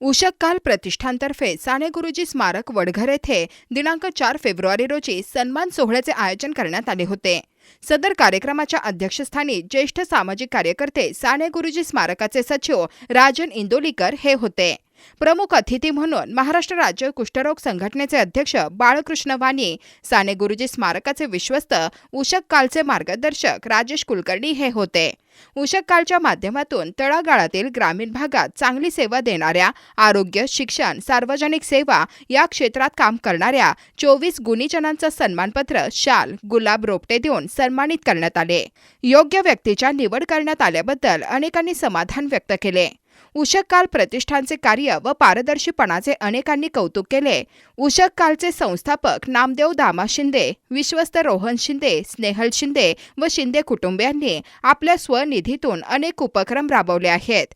उषककाल प्रतिष्ठानतर्फे साने गुरुजी स्मारक वडघर येथे दिनांक चार फेब्रुवारी रोजी सन्मान सोहळ्याचे आयोजन करण्यात आले होते. सदर कार्यक्रमाच्या अध्यक्षस्थानी ज्येष्ठ सामाजिक कार्यकर्ते साने गुरुजी स्मारकाचे सचिव राजन इंदोलीकर हे होते. प्रमुख अतिथी म्हणून महाराष्ट्र राज्य कुष्ठरोग संघटनेचे अध्यक्ष बाळकृष्ण वाणी साने गुरुजी स्मारकाचे विश्वस्त उषक कालचे मार्गदर्शक राजेश कुलकर्णी हे होते. उषक कालच्या माध्यमातून तळागाळातील ग्रामीण भागात चांगली सेवा देणाऱ्या आरोग्य शिक्षण सार्वजनिक सेवा या क्षेत्रात काम करणाऱ्या चोवीस गुणीजनांचं सन्मानपत्र शाल गुलाब रोपटे देऊन सन्मानित करण्यात आले. योग्य व्यक्तीच्या निवड करण्यात आल्याबद्दल अनेकांनी समाधान व्यक्त केले. उषक काल प्रतिष्ठानचे कार्य व पारदर्शीपणाचे अनेकांनी कौतुक केले. उषक कालचे संस्थापक नामदेव दामा शिंदे विश्वस्त रोहन शिंदे स्नेहल शिंदे व शिंदे कुटुंबियांनी आपल्या स्वनिधीतून अनेक उपक्रम राबवले आहेत.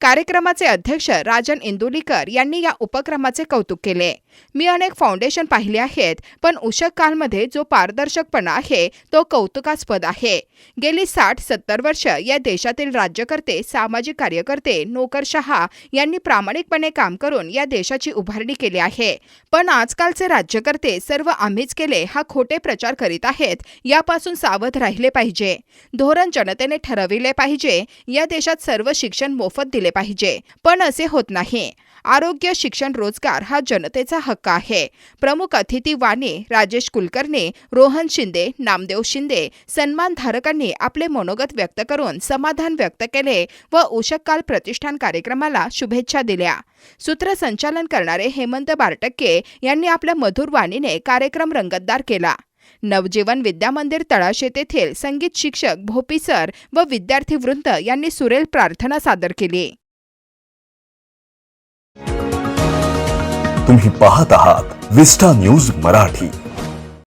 कार्यक्रमाचे अध्यक्ष राजन इंदुलीकर यांनी या उपक्रमाचे कौतुक केले. मी अनेक फाउंडेशन पाहिले आहेत पण उषक कालमध्ये जो पारदर्शकपणा आहे तो कौतुकास्पद आहे. गेली साठ सत्तर वर्ष या देशातील राज्यकर्ते सामाजिक कार्यकर्ते नोकरशहा यांनी प्रामाणिकपणे काम करून या देशाची उभारणी केली आहे. पण आजकालचे राज्यकर्ते सर्व आम्हीच केले हा खोटे प्रचार करीत आहेत यापासून सावध राहिले पाहिजे. धोरण जनतेने ठरविले पाहिजे या देशात सर्व शिक्षण मोफत दिले पाहिजे. पण असे होत नाही. आरोग्य शिक्षण रोजगार हा जनतेचा हक्क आहे. प्रमुख अतिथी वाने राजेश कुलकर्णी रोहन शिंदे नामदेव शिंदे सन्मानधारकांनी आपले मनोगत व्यक्त करून समाधान व्यक्त केले व उषककाल प्रतिष्ठान कार्यक्रमाला शुभेच्छा दिल्या. सूत्रसंचालन करणारे हेमंत बारटक्के यांनी आपल्या मधुर वाणीने कार्यक्रम रंगतदार केला. नवजीवन विद्यामंदिर तळाशे तेथील संगीत शिक्षक भोपी सर व विद्यार्थी वृंद यांनी सुरेल प्रार्थना सादर केली. तुम्ही पाहत आहात विस्टा न्यूज मराठी.